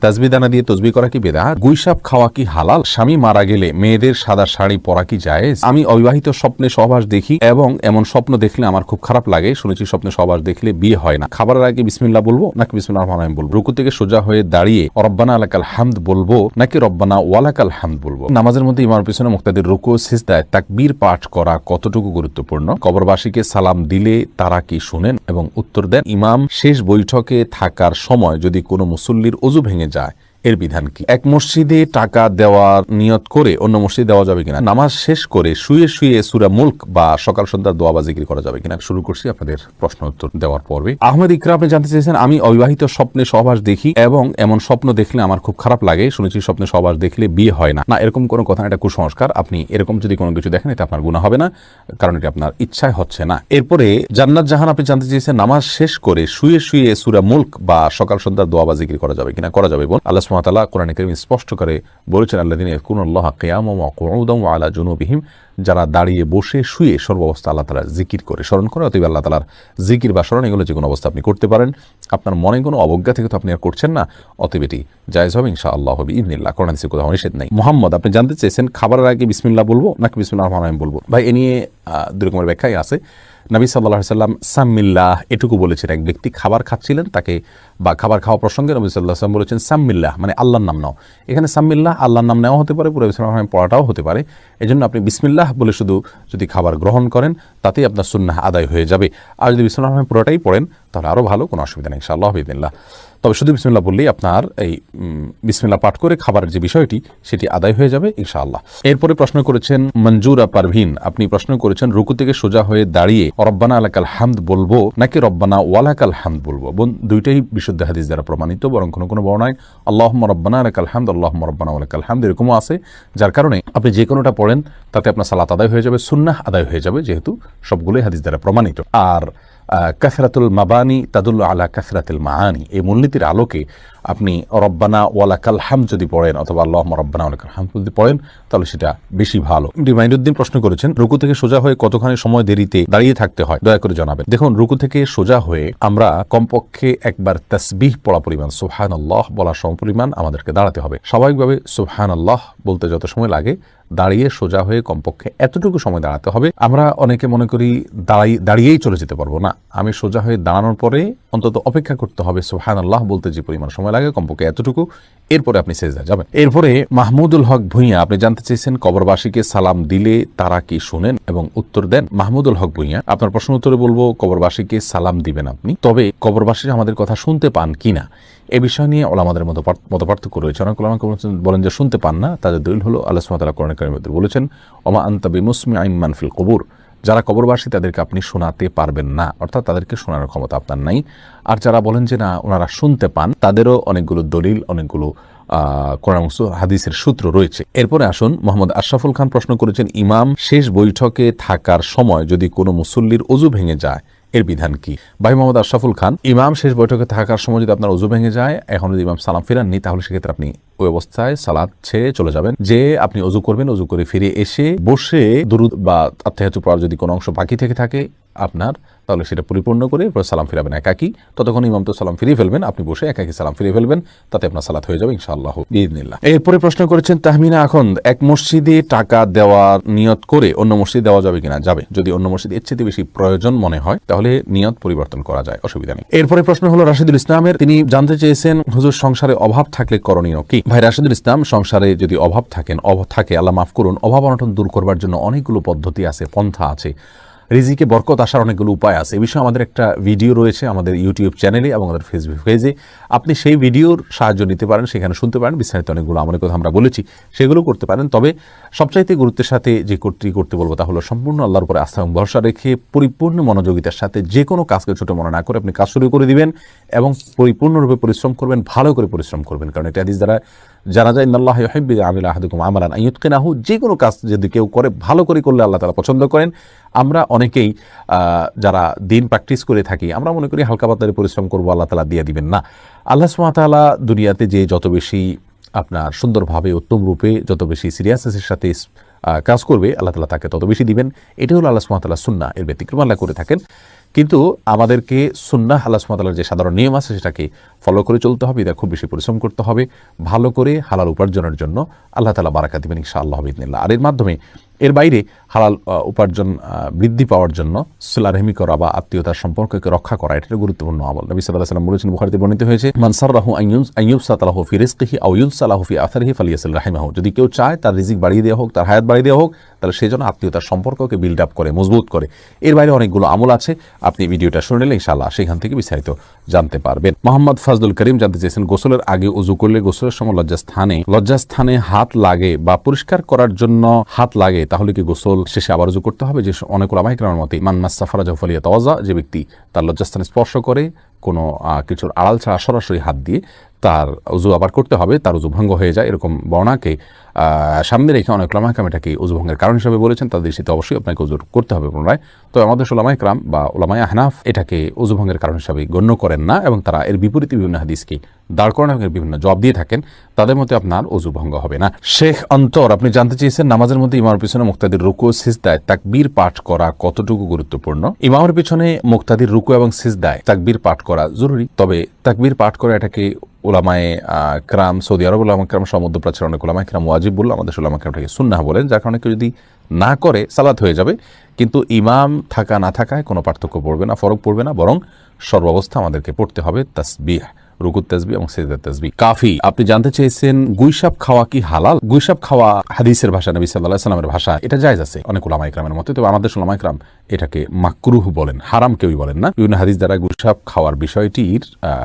তাজবি দানা দিয়ে তসবি করা কি বেদা গুইসাপ খাওয়া কি হালাল? স্বামী মারা গেলে মেয়েদের সাদা শাড়ি পরা কি যায় আমি অবিবাহিত স্বপ্নে সহবাস দেখি এবং এমন স্বপ্ন দেখলে আমার খুব খারাপ লাগে। শুনেছি স্বপ্নে সহবাস দেখলে বিয়ে হয় না। খাবারের আগে বিসমিল্লা বলব নাকি বিসমিল্লাহ রহমান বলব? রুকু থেকে সোজা হয়ে দাঁড়িয়ে রব্বানা আলাকাল হামদ বলব নাকি রব্বানা ওয়ালাকাল হামদ বলব? নামাজের মধ্যে ইমার পিছনে মুক্তাদের রুকু সিজদায় তাকবীর পাঠ করা কতটুকু গুরুত্বপূর্ণ? কবরবাসীকে সালাম দিলে তারা কি শুনেন এবং উত্তর দেন? ইমাম শেষ বৈঠকে থাকার সময় যদি কোনো মুসল্লির অজু ভেঙে যায় এর বিধান কি? এক মসজিদে টাকা দেওয়ার নিয়ত করে অন্য মসজিদে দেওয়া যাবে কিনা? নামাজ শেষ করে শুয়ে শুয়ে সুরা মুল্ক বা সকাল সন্ধ্যার দোয়া বা জিকির করা যাবে কিনা? শুরু করছি আপনাদের প্রশ্ন উত্তর দেওয়ার পর্বে। আহমেদ ইকরা আপনি জানতে চেয়েছেন, আমি অবিবাহিত স্বপ্নে সহবাস দেখি এবং এমন স্বপ্ন দেখলে আমার খুব খারাপ লাগে। শুনেছি স্বপ্নে সহবাস দেখলে বিয়ে হয় না। না, এরকম কোনো কথা এটা কুসংস্কার। আপনি এরকম যদি কোনো কিছু দেখেন, এটা আপনার গুণা হবে না, কারণ এটা আপনার ইচ্ছায় হচ্ছে না। এরপরে, জান্নাত জাহান, আপনি জানতে চেয়েছেন, নামাজ শেষ করে শুয়ে শুয়ে সুরা মুল্ক বা সকাল সন্ধ্যার দোয়া বা জিকির করা যাবে কিনা? করা যাবে বোন আল্লাহ সুমাতাল্লাহ কোরআন করিম স্পষ্ট করে বলেছেন আল্লাহ দিন কুনুল্লাহ কেয়াম ওয়াকুদম আলা জুনুবিহিম যারা দাঁড়িয়ে বসে শুয়ে সর্বাবস্থা আল্লাহ তালা জিকির করে স্মরণ করে অতএব আল্লাহ তালার জিকির বা স্মরণ এগুলো যে কোনো অবস্থা আপনি করতে পারেন। আপনার মনে কোনো অবজ্ঞা থেকে তো আপনি আর করছেন না অতএব এটি জায়জ হবে ইনশা আল্লাহ হবে ইদনিল্লাহ কোরআন হাদিসে কোথাও নিষেধ নেই। মোহাম্মদ আপনি জানতে চেয়েছেন খাবারের আগে বিসমিল্লা বলব নাকি বিসমিল্লাহ রহমান রহিম বলব? ভাই এ নিয়ে আহ, দুই রকমের ব্যাখ্যাই আছে। নবী সাল্লাহ সাল্লাম সাম্মিল্লাহ এটুকু বলেছেন। এক ব্যক্তি খাবার খাচ্ছিলেন, তাকে বা খাবার খাওয়া প্রসঙ্গে নবী সাল্লাহ সাল্লাম বলেছেন, সাম্মিল্লাহ মানে আল্লাহর নাম নাও। এখানে সাম্মিল্লাহ আল্লাহর নাম নেওয়া হতে পারে, পুরো ইসলাম পড়াটাও হতে পারে। এজন্য আপনি বিসমিল্লাহ বলে শুধু যদি খাবার গ্রহণ করেন, তাতেই আপনার সুন্নাহ আদায় হয়ে যাবে। আর যদি বিসমিল্লাহ পুরোটাই পড়েন, তাহলে আরও ভালো, কোনো অসুবিধা নেই, ইনশাআল্লাহ বিদিল্লাহ তবে শুধু বিসমিল্লাহ বললেই আপনার এই উম, বিসমিল্লাহ পাঠ করে খাবারের যে বিষয়টি সেটি আদায় হয়ে যাবে ইনশাআল্লাহ। এরপরে প্রশ্ন করেছেন মঞ্জুরা পারভিন আপনি প্রশ্ন করেছেন রুকু থেকে সোজা হয়ে দাঁড়িয়ে রব্বানা আলাকাল হামদ বলব নাকি রব্বানা ওয়ালাকাল হামদ বলব? বোন দুইটাই বিশুদ্ধ হাদিস দ্বারা প্রমাণিত বরং কোনো কোনো বর্ণায় আল্লাহ রব্বানা আলাকাল হামদ আল্লাহ রব্বানা ওয়ালাকাল হামদ এরকমও আছে যার কারণে আপনি যে কোনোটা পড়েন তাতে আপনার সালাত আদায় হয়ে যাবে সুন্নাহ আদায় হয়ে যাবে যেহেতু সবগুলোই হাদিস দ্বারা প্রমাণিত। আর কাসরাতুল মাবানি তাদুল্ল আলা কাসরাতুল মাহানি এই মূলনীতির আলোকে আপনি রব্বানা ওয়ালাকাল হাম যদি পড়েন অথবা আল্লাহ রব্বানা ওয়ালাকাল হাম যদি পড়েন, তাহলে সেটা বেশি ভালো। রিমাইন্ডুদ্দিন প্রশ্ন করেছেন, রুকু থেকে সোজা হয়ে কতখানি সময় দেরিতে দাঁড়িয়ে থাকতে হয়? দয়া করে জানাবেন। দেখুন, রুকু থেকে সোজা হয়ে আমরা কমপক্ষে একবার তাসবিহ পড়া পরিমাণ সুবহান আল্লাহ বলা সমপরিমাণ আমাদেরকে দাঁড়াতে হবে। স্বাভাবিকভাবে সুবহান আল্লাহ বলতে যত সময় লাগে, দাঁড়িয়ে সোজা হয়ে কমপক্ষে এতটুকু সময় দাঁড়াতে হবে। আমরা অনেকে মনে করি দাঁড়াই, দাঁড়িয়েই চলে যেতে পারব। না, আমি সোজা হয়ে দাঁড়ানোর পরে অন্তত অপেক্ষা করতে হবে সোহান আল্লাহ বলতে যে পরিমাণ সময় লাগে কমপক্ষে এতটুকু, এরপরে আপনি সেজা যাবেন। এরপরে মাহমুদুল হক ভুঁইয়া, আপনি জানতে চেয়েছেন কবরবাসীকে সালাম দিলে তারা কি শুনেন এবং উত্তর দেন মাহমুদুল হক ভুঁইয়া। আপনার প্রশ্ন উত্তরে বলব, কবরবাসীকে সালাম দিবেন আপনি। তবে কবরবাসীরা আমাদের কথা শুনতে পান কিনা এ বিষয় নিয়ে ওলামাদের মতো মত পার্থক্য রয়েছে। অনেক ওলামা বলেন যে, শুনতে পান না। তাদের দলিল হলো, আল্লাহ সুমাতালা কোরআন কারিমের বলেছেন, ওমা আন্তাবি মুসমি আইমান ফিল কবুর। যারা কবরবাসী তাদেরকে আপনি শোনাতে পারবেন না। অর্থাৎ তাদেরকে শোনানোর ক্ষমতা আপনার নাই। আর যারা বলেন যে না ওনারা শুনতে পান তাদেরও অনেকগুলো দলিল অনেকগুলো আহ, হাদিসের সূত্র রয়েছে। এরপরে আসুন মোহাম্মদ আশরাফুল খান প্রশ্ন করেছেন ইমাম শেষ বৈঠকে থাকার সময় যদি কোনো মুসল্লির অজু ভেঙে যায় এর বিধান কি? ভাই মোহাম্মদ আশরাফুল খান, ইমাম শেষ বৈঠকে থাকার সময় যদি আপনার উজু ভেঙে যায়, এখন যদি ইমাম সালাম ফেরাননি, তাহলে সেক্ষেত্রে আপনি ওই অবস্থায় সালাদ ছেড়ে চলে যাবেন। যে আপনি অজু করবেন, অজু করে ফিরে এসে বসে দুরুদ বা আত্মাহাতু পড়ার যদি কোনো অংশ বাকি থেকে থাকে আপনার, তাহলে সেটা পরিপূর্ণ করে এরপর সালাম ফিরাবেন একাকি। ততক্ষণ ইমাম তো সালাম ফিরিয়ে ফেলবেন, আপনি বসে একাকি সালাম ফিরিয়ে ফেলবেন, তাতে আপনার সালাত হয়ে যাবে ইনশাআল্লাহ বিদিনিল্লাহ এরপরে প্রশ্ন করেছেন তাহমিনা এখন এক মসজিদে টাকা দেওয়ার নিয়ত করে অন্য মসজিদে দেওয়া যাবে কিনা? যাবে। যদি অন্য মসজিদে এর চেয়ে বেশি প্রয়োজন মনে হয়, তাহলে নিয়ত পরিবর্তন করা যায়, অসুবিধা নেই। এরপরে প্রশ্ন হলো রাশিদুল ইসলামের, তিনি জানতে চেয়েছেন, হুজুর সংসারে অভাব থাকলে করণীয় কি? ভাই রাশিদুল ইসলাম, সংসারে যদি অভাব থাকেন, অভাব থাকে, আল্লাহ মাফ করুন, অভাব অনটন দূর করবার জন্য অনেকগুলো পদ্ধতি আছে, পন্থা আছে। রিজিকে বরকত আসার অনেকগুলো উপায় আছে। এ বিষয়ে আমাদের একটা ভিডিও রয়েছে আমাদের ইউটিউব চ্যানেলে এবং আমাদের ফেসবুক পেজে। আপনি সেই ভিডিওর সাহায্য নিতে পারেন, সেখানে শুনতে পারেন। বিস্তারিত অনেকগুলো আমলের কথা আমরা বলেছি, সেগুলো করতে পারেন। তবে সবচাইতে গুরুত্বের সাথে যে করতে করতে বলব তা হলো সম্পূর্ণ আল্লাহর উপরে আস্থা এবং ভরসা রেখে পরিপূর্ণ মনোযোগিতার সাথে যে কোনো কাজকে ছোট মনে না করে আপনি কাজ শুরু করে দিবেন এবং পরিপূর্ণরূপে পরিশ্রম করবেন, ভালো করে পরিশ্রম করবেন। কারণ এটা দ্বারা জানা যায়, ইন্নাল্লাহ ইউহিব্বু আমিলা আহাদুকুম আমালান। আইয়ুতকিনাহু যে কোনো কাজ যদি কেউ করে, ভালো করে করলে আল্লাহ তালা পছন্দ করেন। আমরা অনেকেই যারা দিন প্র্যাকটিস করে থাকি, আমরা মনে করি হালকা পাতলারে পরিশ্রম করব, আল্লাহ তালা দিয়ে দিবেন না। আল্লাহ সুমাতালা দুনিয়াতে যে যত বেশি আপনার সুন্দরভাবে উত্তম রূপে যত বেশি সিরিয়াসনেসের সাথে কাজ করবে, আল্লাহ তালা তাকে তত বেশি দিবেন। এটা হলো আল্লাহ সুমাতাল্লাহ সুন্না এর ব্যতিক্রম আল্লাহ করে থাকেন। কিন্তু আমাদেরকে সুন্না আল্লাহ সুমাতাল্লার যে সাধারণ নিয়ম আছে সেটাকে ফলো করে চলতে হবে এটা খুব বেশি পরিশ্রম করতে হবে। ভালো করে, হালাল উপার্জনের জন্য আল্লাহ তালা বারাকা দিবেন ইনশা আল্লাহ আর এর মাধ্যমে এর বাইরে হালাল উপার্জন বৃদ্ধি পাওয়ার জন্য সুলারহেমি করা বা আত্মীয়তার সম্পর্ককে রক্ষা করা এটা গুরুত্বপূর্ণ আমল। নবী সাল্লাহ সাল্লাম বলেছেন, বুখারিতে বর্ণিত হয়েছে মানসার রাহু আইয়ুব সাতালাহ ফি রিজকিহি আও ইউনসালাহু ফি আথারিহি ফালিয়াসিল রাহিমাহু। যদি কেউ চায় তার রিজিক বাড়িয়ে দেওয়া হোক, তার হায়াত বাড়িয়ে দেওয়া হোক তাহলে সেই জন্য আত্মীয়তার সম্পর্ককে বিল্ড আপ করে, মজবুত করে। এর বাইরে অনেকগুলো আমল আছে, আপনি ভিডিওটা শুনে নিলে ইনশাআল্লাহ সেখান থেকে বিস্তারিত জানতে পারবেন। মোহাম্মদ ফাজলুল করিম জানতে চেয়েছেন, গোসলের আগে উজু করলে গোসলের সময় লজ্জাস্থানে লজ্জাস্থানে হাত লাগে বা পরিষ্কার করার জন্য হাত লাগে, তাহলে কি গোসল শেষে আবার উজু করতে হবে? যে অনেক ওলামাইকরামের মতে মান্নাস সাফারা জফলিয়া তওয়াজা যে ব্যক্তি তার লজ্জাস্থানে স্পর্শ করে কোনো কিছুর আড়াল ছাড়া সরাসরি হাত দিয়ে তার উজু আবার করতে হবে, তার উজু ভঙ্গ হয়ে যায়, এরকম বর্ণাকে সামনে রেখে অনেক ওলামাইকাম এটাকে উজু ভঙ্গের কারণ হিসেবে বলেছেন, তাদের সেটা অবশ্যই আপনাকে উজুর করতে হবে পুনরায়। তো আমাদের ওলামায় ক্রাম বা ওলামাই আহনাফ এটাকে উজু ভঙ্গের কারণ হিসাবে গণ্য করেন না এবং তারা এর বিপরীতে বিভিন্ন হাদিসকে দাঁড় করানো বিভিন্ন জব দিয়ে থাকেন, তাদের মধ্যে আপনার অজু ভঙ্গ হবে না। শেখ অন্তর, আপনি জানতে চেয়েছেন নামাজের মধ্যে ইমামের পিছনে মুক্তাদির রুকু সিজদায় তাকবীর পাঠ করা কতটুকু গুরুত্বপূর্ণ? ইমামের পিছনে মুক্তাদির রুকু এবং সিজদায় তাকবীর পাঠ করা জরুরি, তবে তাকবীর পাঠ করা এটাকে ওলামায়ে ক্রাম, সৌদি আরব ওলামা ক্রাম সমুদ্রপ্রাচীর অনেক ওলামায় ক্রাম ওয়াজিব বলল আমাদের ওলামা ক্রামটাকে সুন্নাহ বলেন, যার কারণে কেউ যদি না করে সালাত হয়ে যাবে। কিন্তু ইমাম থাকা না থাকায় কোনো পার্থক্য পড়বে না, ফরক পড়বে না, বরং সর্বাবস্থা আমাদেরকে পড়তে হবে তাসবিহ। রুকুত তাসবি এবং সেজদার তাসবি। কাফি, আপনি জানতে চেয়েছেন গুইসাপ খাওয়া কি হালাল? গুইসাপ খাওয়া হাদিসের ভাষা, নবী সাল্লাহ সাল্লামের ভাষা, এটা জায়েজ আছে অনেক ওলামা ইকরামের মতে তবে আমাদের ওলামা ইকরাম এটাকে মাকরুহ বলেন, হারাম কেউই বলেন না। বিভিন্ন হাদিস দ্বারা গুইসাপ খাওয়ার বিষয়টির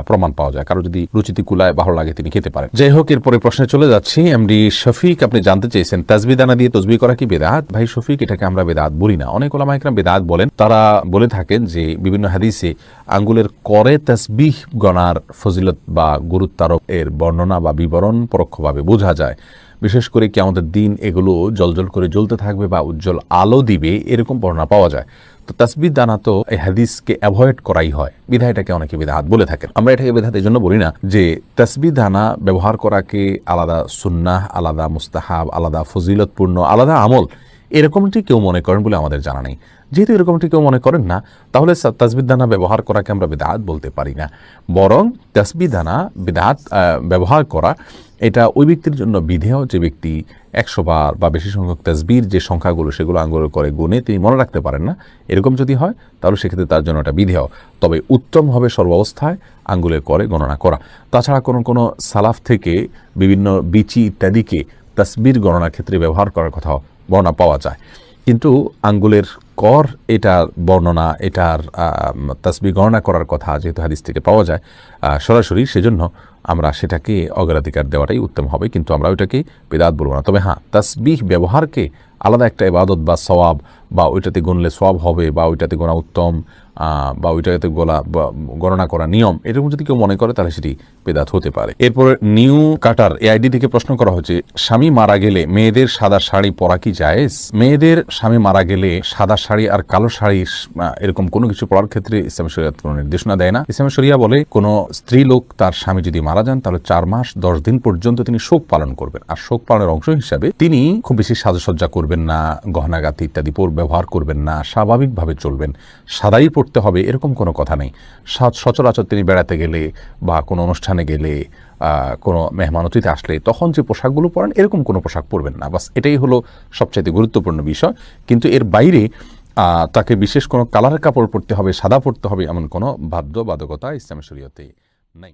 প্রমাণ পাওয়া যায়। কারও যদি রুচিতে কুলায় ভালো লাগে, তিনি খেতে পারেন। যাই হোক, এরপরে প্রশ্নে চলে যাচ্ছি। এমডি শফিক, আপনি জানতে চেয়েছেন তাজবি দানা দিয়ে তসবি করা কি বেদাত? ভাই শফিক, এটাকে আমরা বেদাত বলি না। অনেক ওলামা ইকরাম বেদাত বলেন। তারা বলে থাকেন যে বিভিন্ন হাদিসে আঙ্গুলের করে তাসবিহ গণার ফজিলত বা গুরুত্বারোপ এর বর্ণনা বা বিবরণ পরোক্ষভাবে বোঝা যায়। বিশেষ করে কি আমাদের দিন এগুলো জলজল করে জ্বলতে থাকবে বা উজ্জ্বল আলো দিবে, এরকম বর্ণনা পাওয়া যায়। তো তাসবিদ দানা তো এই হাদিসকে অ্যাভয়েড করাই হয়। বিধায়টাকে অনেকে বিধাত বলে থাকেন। আমরা এটাকে বিধাত এই জন্য বলি না যে তাসবি দানা ব্যবহার করাকে আলাদা সুন্নাহ, আলাদা মুস্তাহাব, আলাদা ফজিলতপূর্ণ, আলাদা আমল এরকমটি কেউ মনে করেন বলে আমাদের জানা নেই। যেহেতু এরকমটি কেউ মনে করেন না, তাহলে সা- তাসবিদ দানা ব্যবহার করাকে আমরা বেদাত বলতে পারি না। বরং তাসবি দানা বেদাত ব্যবহার করা, এটা ওই ব্যক্তির জন্য বিধেয় যে ব্যক্তি একশো বার বা বেশি সংখ্যক তাসবির যে সংখ্যাগুলো সেগুলো আঙ্গুল করে গুণে তিনি মনে রাখতে পারেন না। এরকম যদি হয়, তাহলে সেক্ষেত্রে তার জন্য এটা বিধেয়। তবে উত্তম হবে সর্বাবস্থায় আঙ্গুলে করে গণনা করা। তাছাড়া কোনো কোনো সালাফ থেকে বিভিন্ন বিচি ইত্যাদিকে তাসবির গণনার ক্ষেত্রে ব্যবহার করার কথা বর্ণনা পাওয়া যায়। কিন্তু আঙ্গুলের কর এটার বর্ণনা, এটার তাসবি গণনা করার কথা যেহেতু হাদিস থেকে পাওয়া যায় সরাসরি সেজন্য আমরা সেটাকে অগ্রাধিকার দেওয়াটাই উত্তম হবে, কিন্তু আমরা ওইটাকে বেদাত বলব না। তবে হ্যাঁ তসবিহ ব্যবহারকে আলাদা একটা ইবাদত বা সওয়াব, বা ওইটাতে গুনলে সওয়াব হবে, বা ওইটাতে গোনা উত্তম বা ওইটাতে গোলা গণনা করা নিয়ম, এরকম যদি কেউ মনে করে তাহলে সেটি বেদাত হতে পারে। এরপরে নিউ কাটার এই আইডি থেকে প্রশ্ন করা হচ্ছে, স্বামী মারা গেলে মেয়েদের সাদা শাড়ি পরা কি জায়েজ? মেয়েদের স্বামী মারা গেলে সাদা শাড়ি আর কালো শাড়ি এরকম কোনো কিছু পড়ার ক্ষেত্রে ইসলাম শরিয়াত কোনো নির্দেশনা দেয় না। ইসলাম শরিয়া বলে, কোনো স্ত্রী লোক তার স্বামী যদি মারা যান, তাহলে চার মাস, দশ দিন পর্যন্ত তিনি শোক পালন করবেন। আর শোক পালনের অংশ হিসাবে তিনি খুব বেশি সাজসজ্জা করবেন না গহনাগাতি ইত্যাদি পর ব্যবহার করবেন না, স্বাভাবিকভাবে চলবেন, সাদাই পড়তে হবে এরকম কোনো কথা নেই। সচরাচর তিনি বেড়াতে গেলে বা কোনো অনুষ্ঠানে গেলে কোনো মেহমান অতিথি আসলে তখন যে পোশাকগুলো পরেন এরকম কোনো পোশাক পরবেন না। বাস এটাই হলো সবচাইতে গুরুত্বপূর্ণ বিষয়। কিন্তু এর বাইরে তাকে বিশেষ কোনো কালারের কাপড় পরতে হবে, সাদা পরতে হবে এমন কোনো বাধ্যবাধকতা ইসলামের শরীয়তে নেই।